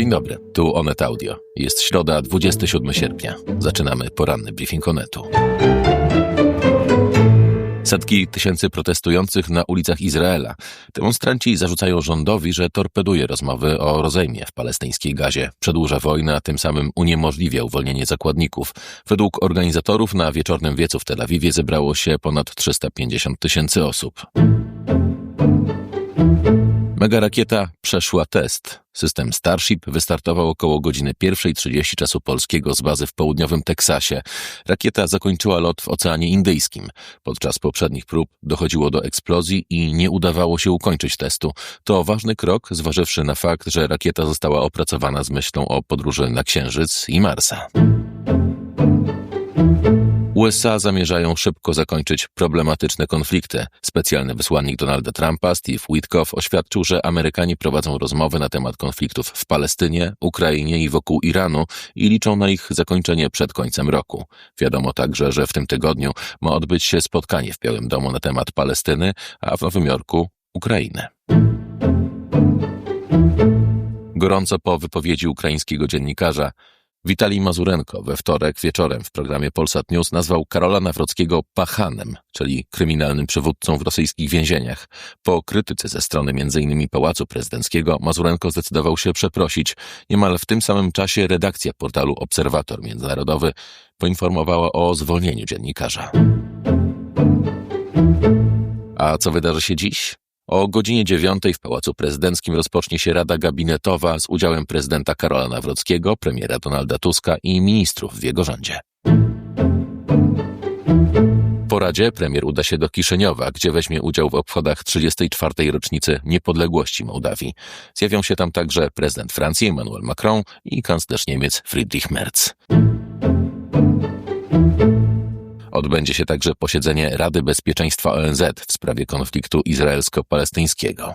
Dzień dobry, tu Onet Audio. Jest środa, 27 sierpnia. Zaczynamy poranny briefing Onetu. Setki tysięcy protestujących na ulicach Izraela. Demonstranci zarzucają rządowi, że torpeduje rozmowy o rozejmie w palestyńskiej gazie, przedłuża wojnę, a tym samym uniemożliwia uwolnienie zakładników. Według organizatorów na wieczornym wiecu w Tel Awiwie zebrało się ponad 350 tysięcy osób. Mega rakieta przeszła test. System Starship wystartował około godziny 1.30 czasu polskiego z bazy w południowym Teksasie. Rakieta zakończyła lot w Oceanie Indyjskim. Podczas poprzednich prób dochodziło do eksplozji i nie udawało się ukończyć testu. To ważny krok, zważywszy na fakt, że rakieta została opracowana z myślą o podróży na Księżyc i Marsa. USA zamierzają szybko zakończyć problematyczne konflikty. Specjalny wysłannik Donalda Trumpa, Steve Witkoff, oświadczył, że Amerykanie prowadzą rozmowy na temat konfliktów w Palestynie, Ukrainie i wokół Iranu i liczą na ich zakończenie przed końcem roku. Wiadomo także, że w tym tygodniu ma odbyć się spotkanie w Białym Domu na temat Palestyny, a w Nowym Jorku Ukrainy. Gorąco po wypowiedzi ukraińskiego dziennikarza Witalij Mazurenko we wtorek wieczorem w programie Polsat News nazwał Karola Nawrockiego pachanem, czyli kryminalnym przywódcą w rosyjskich więzieniach. Po krytyce ze strony m.in. Pałacu Prezydenckiego Mazurenko zdecydował się przeprosić. Niemal w tym samym czasie redakcja portalu Obserwator Międzynarodowy poinformowała o zwolnieniu dziennikarza. A co wydarzy się dziś? O godzinie dziewiątej w Pałacu Prezydenckim rozpocznie się Rada Gabinetowa z udziałem prezydenta Karola Nawrockiego, premiera Donalda Tuska i ministrów w jego rządzie. Po Radzie premier uda się do Kiszyniowa, gdzie weźmie udział w obchodach 34. rocznicy niepodległości Mołdawii. Zjawią się tam także prezydent Francji Emmanuel Macron i kanclerz Niemiec Friedrich Merz. Odbędzie się także posiedzenie Rady Bezpieczeństwa ONZ w sprawie konfliktu izraelsko-palestyńskiego.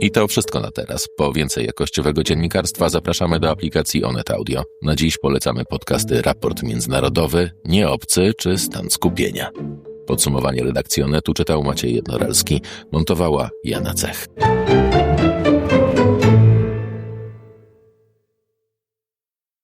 I to wszystko na teraz. Po więcej jakościowego dziennikarstwa zapraszamy do aplikacji Onet Audio. Na dziś polecamy podcasty Raport Międzynarodowy, Nieobcy czy Stan Skupienia. Podsumowanie redakcji Onetu czytał Maciej Jednorelski, montowała Jana Cech.